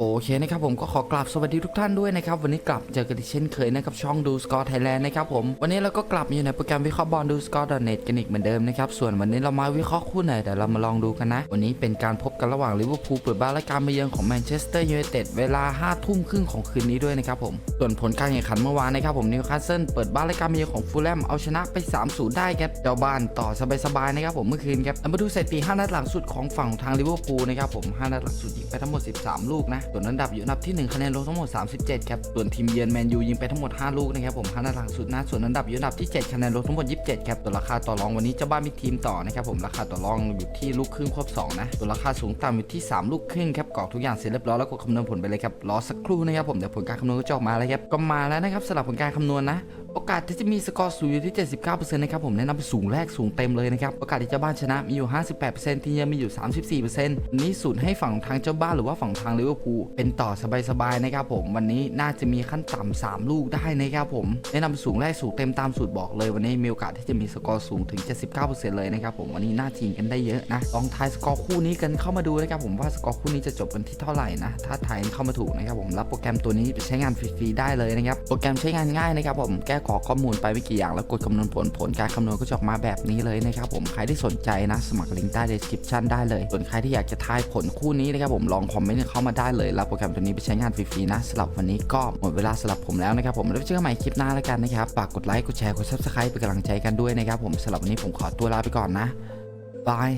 โอเคนะครับผมก็ขอกราบสวัสดีทุกท่านด้วยนะครับ วันนี้กลับเจอกันเช่นเคยนะครับ ช่องดูสกอร์ไทยแลนด์นะครับผม วันนี้เราก็กลับอยู่ในโปรแกรมวิเคราะห์บอลดูสกอร์ .net กันอีกเหมือนเดิมนะครับ ส่วนวันนี้เรามาวิเคราะห์คู่ไหนเดี๋ยวเรามาลองดูกันนะ วันนี้เป็นการพบกันระหว่างลิเวอร์พูลเปิดบ้านและการมาเยือนของแมนเชสเตอร์ยูไนเต็ดเวลา5ทุ่มครึ่งของคืนนี้ด้วยนะครับผมส่วนผลการแข่งขันเมื่อวานนะครับผมนิวคาสเซิลเปิดบ้านและการมาเยือนของฟูลแลมเอาชนะไป3-0ได้ครับเจ้าบ้านต่อสบายๆนะครับผมเมื่อคืนครับมาดูสถิติ5นัดหลังสุดของฝั่งทางลิเวอร์พูลนะครับผม5นัดหลังสุดยิงไปทั้งหมด 13 ลูกนะส่วนอันดับอยู่อันดับที่1คะแนนรวมทั้งหมด 37 ครับ ส่วนทีมเยือนแมนยูยิงไปทั้งหมด 5 ลูกนะครับผม5นัดหลังสุดนะ ส่วนอันดับอยู่อันดับที่ 7 คะแนนรวมทั้งหมด 27 ครับส่วนราคาต่อรองวันนี้เจ้าบ้านมีทีมต่อนะครับผม ราคาต่อรองอยู่ที่ลูกครึ่งควบ2นะ ส่วนราคาสูงต่ำอยู่ที่ 3 ลูกครึ่งครับกรอกทุกอย่างเสร็จเรียบร้อยแล้วกดคำนวณผลไปเลยครับ รอสักครู่นะครับผมเดี๋ยวผลการคำนวณก็จะออกมาแล้วครับ ก็มาแล้วนะครับสำหรับผลการคำนวณนะโอกาสที่จะมีสกอร์สูงอยู่ที่ 79%นะครับผมแนะนำสูงแรกสูงเต็มเลยนะครับ โอกาสที่เจ้าบ้านชนะมีอยู่ 58%ทีมเยือนมีอยู่ 34%นี่สูตรให้ฝั่งทางเจ้าบ้านหรือว่าฝั่งทางลิเวอร์พูลเป็นต่อสบายๆนะครับผมวันนี้น่าจะมีขั้นต่ำ3ลูกได้นะครับผมแนะนำไปสูงแรกสูงเต็มตามสูตรบอกเลยวันนี้มีโอกาสที่จะมีสกอร์สูงถึง 79%เลยนะครับผมวันนี้น่าจริงกันได้เยอะนะลองทายสกอร์คู่นี้กันเข้ามาดูนะครับผมว่าสกอร์คู่นี้จะจบกันที่เท่าไหร่นะถ้าทายเข้ามาถูกนะครับผมรับโปรแกรมตัวนี้ไปใช้งานฟรีๆได้เลยนะครับโปรแกรมใช้งานง่ายนะครับผมแก้กรอข้อมูลไปไม่กี่อย่างแล้วกดคำนวณผลผลการคำนวณก็จะออกมาแบบนี้เลยนะครับผมใครที่สนใจนะ สมัครลิงก์ใต้ description ได้เลยส่วนใครที่อยากจะทายผลคู่นี้นะครับผมลองคอมเมนต์เข้ามาได้เลยรับโปรแกรมตัวนี้ไปใช้งานฟรีๆนะสำหรับวันนี้ก็หมดเวลาสำหรับผมแล้วนะครับผมแล้วเจอกันใหม่คลิปหน้าแล้วกันนะครับฝากกดไลค์กดแชร์กดซับสไครป์เป็นกำลังใจกันด้วยนะครับผมสำหรับวันนี้ผมขอตัวลาไปก่อนนะบาย